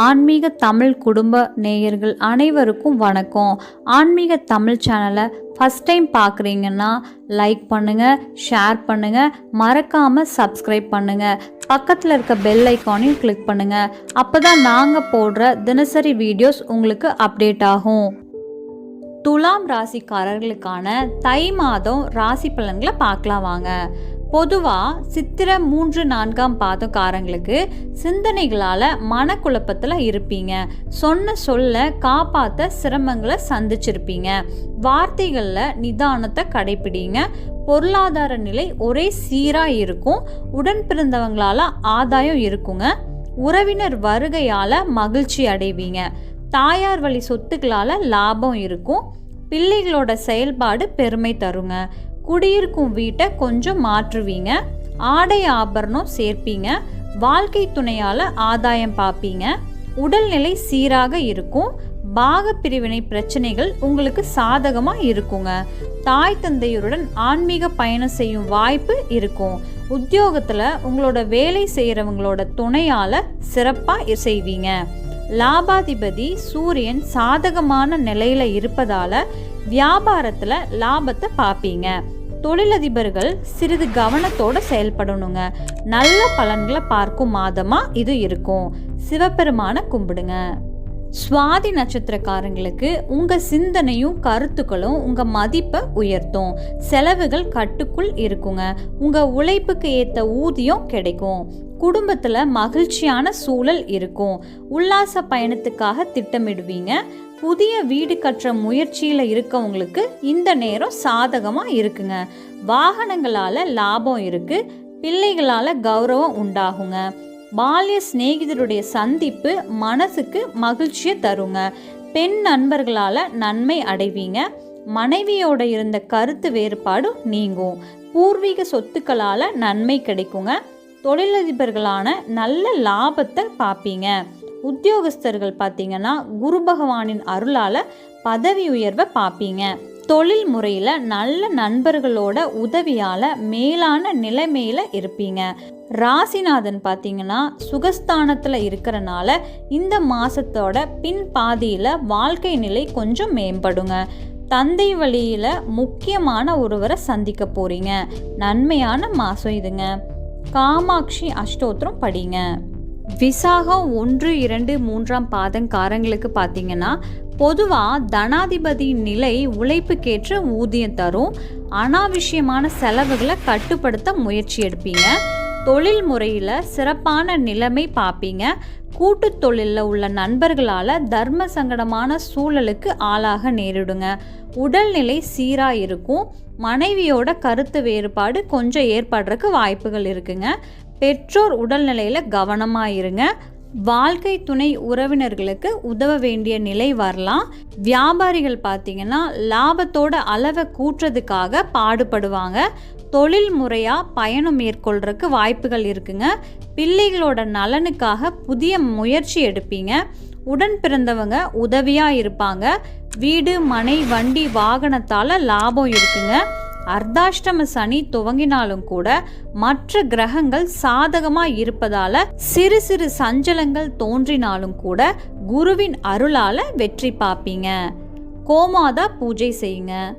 ஆன்மீக தமிழ் குடும்ப நேயர்கள் அனைவருக்கும் வணக்கம். ஆன்மீக தமிழ் சேனலை ஃபஸ்ட் டைம் பார்க்குறீங்கன்னா லைக் பண்ணுங்கள் ஷேர் பண்ணுங்கள் மறக்காமல் சப்ஸ்கிரைப் பண்ணுங்கள் பக்கத்தில் இருக்க பெல் ஐக்கானையும் கிளிக் பண்ணுங்கள் அப்போ தான் நாங்கள் போடுற தினசரி வீடியோஸ் உங்களுக்கு அப்டேட் ஆகும். துலாம் ராசிக்காரர்களுக்கான தை மாதம் ராசி பலன்களை பார்க்கலாம் வாங்க. பொதுவாக சித்திர மூன்று நான்காம் பாதக்காரங்களுக்கு சிந்தனைகளால் மனக்குழப்பத்தில் இருப்பீங்க. சொன்ன சொல்ல காப்பாற்ற சிரமங்களை சந்திச்சிருப்பீங்க. வார்த்தைகளில் நிதானத்தை கடைப்பிடிங்க பொருளாதார நிலை ஒரே சீராக இருக்கும். உடன் பிறந்தவங்களால் ஆதாயம் இருக்குங்க. உறவினர் வருகையால் மகிழ்ச்சி அடைவீங்க. தாயார் வழி சொத்துக்களால் லாபம் இருக்கும். பிள்ளைகளோட செயல்பாடு பெருமை தருங்க. குடியிருக்கும் வீட்டை கொஞ்சம் மாற்றுவீங்க. ஆடை ஆபரணம் சேர்ப்பீங்க. வாழ்க்கை துணையால் ஆதாயம் பார்ப்பீங்க உடல்நிலை சீராக இருக்கும். பாக பிரிவினை பிரச்சனைகள் உங்களுக்கு சாதகமாக இருக்குங்க. தாய் தந்தையருடன் ஆன்மீக பயணம் செய்யும் வாய்ப்பு இருக்கும். உத்தியோகத்தில் உங்களோட வேலை செய்கிறவங்களோட துணையால் சிறப்பாக செய்வீங்க. லாபாதிபதி சூரியன் சாதகமான நிலையில் இருப்பதால் வியாபாரத்தில் லாபத்தை பார்ப்பீங்க தொழிலதிபர்கள் சிறிது கவனத்தோடு செயல்படணுங்க. நல்ல பலன்களை பார்க்கும் மாதமாக இது இருக்கும். சிவபெருமான கும்பிடுங்க. சுவாதி நட்சத்திரக்காரங்களுக்கு உங்க சிந்தனையும் கருத்துக்களும் உங்க மதிப்பை உயர்த்தும். செலவுகள் கட்டுக்குள் இருக்குங்க. உங்க உழைப்புக்கு ஏத்த ஊதியம் கிடைக்கும். குடும்பத்துல மகிழ்ச்சியான சூழல் இருக்கும். உல்லாச பயணத்துக்காக திட்டமிடுவீங்க. புதிய வீடு கட்டுற முயற்சியில் இருக்கவங்களுக்கு இந்த நேரம் சாதகமாக இருக்குங்க. வாகனங்களால் லாபம் இருக்கு. பிள்ளைகளால் கௌரவம் உண்டாகுங்க. பால்ய சிநேகிதருடைய சந்திப்பு மனசுக்கு மகிழ்ச்சியை தருங்க. பெண் நண்பர்களால் நன்மை அடைவீங்க. மனைவியோட இருந்த கருத்து வேறுபாடு நீங்கும். பூர்வீக சொத்துக்களால் நன்மை கிடைக்குங்க. தொழிலதிபர்களான நல்ல லாபத்தை பார்ப்பீங்க. உத்தியோகஸ்தர்கள் பார்த்தீங்கன்னா குரு பகவானின் அருளால் பதவி உயர்வை பார்ப்பீங்க. தொழில் முறையில் நல்ல நண்பர்களோட உதவியால் மேலான நிலைமையில் இருப்பீங்க. ராசிநாதன் பார்த்தீங்கன்னா சுகஸ்தானத்தில் இருக்கிறனால இந்த மாதத்தோட பின் பாதியில் வாழ்க்கை நிலை கொஞ்சம் மேம்படுங்க. தந்தை வழியில் முக்கியமான ஒருவரை சந்திக்க போகிறீங்க நன்மையான மாதம் இதுங்க. காமாட்சி அஷ்டோத்திரம் படிங்க. விசாகம் ஒன்று இரண்டு மூன்றாம் பாதங்காரங்களுக்கு பார்த்தீங்கன்னா பொதுவாக தனாதிபதியின் நிலை உழைப்புக்கேற்ற ஊதியம் தரும். அனாவசியமான செலவுகளை கட்டுப்படுத்த முயற்சி எடுப்பீங்க. தொழில் முறையில் சிறப்பான நிலைமை பார்ப்பீங்க. கூட்டு தொழிலில் உள்ள நண்பர்களால் தர்ம சங்கடமான சூழலுக்கு ஆளாக நேரிடுங்க. உடல்நிலை சீராக இருக்கும். மனைவியோட கருத்து வேறுபாடு கொஞ்சம் ஏற்படுறதுக்கு வாய்ப்புகள் இருக்குங்க. பெற்றோர் உடல்நிலையில் கவனமாக இருங்க வாழ்க்கை துணை உறவினர்களுக்கு உதவ வேண்டிய நிலை வரலாம். வியாபாரிகள் பார்த்தீங்கன்னா லாபத்தோட அளவை கூட்டுறதுக்காக பாடுபடுவாங்க. தொழில் முறையாக பயணம் மேற்கொள்றதுக்கு வாய்ப்புகள் இருக்குங்க. பிள்ளைகளோட நலனுக்காக புதிய முயற்சி எடுப்பீங்க. உடன் பிறந்தவங்க உதவியாக இருப்பாங்க. வீடு மனை வண்டி வாகனத்தால் லாபம் இருக்குங்க. அர்த்தாஷ்டம சனி துவங்கினாலும் கூட மற்ற கிரகங்கள் சாதகமாக இருப்பதால சிறு சிறு சஞ்சலங்கள் தோன்றினாலும் கூட குருவின் அருளால வெற்றி பார்ப்பீங்க கோமாதா பூஜை செய்யுங்க.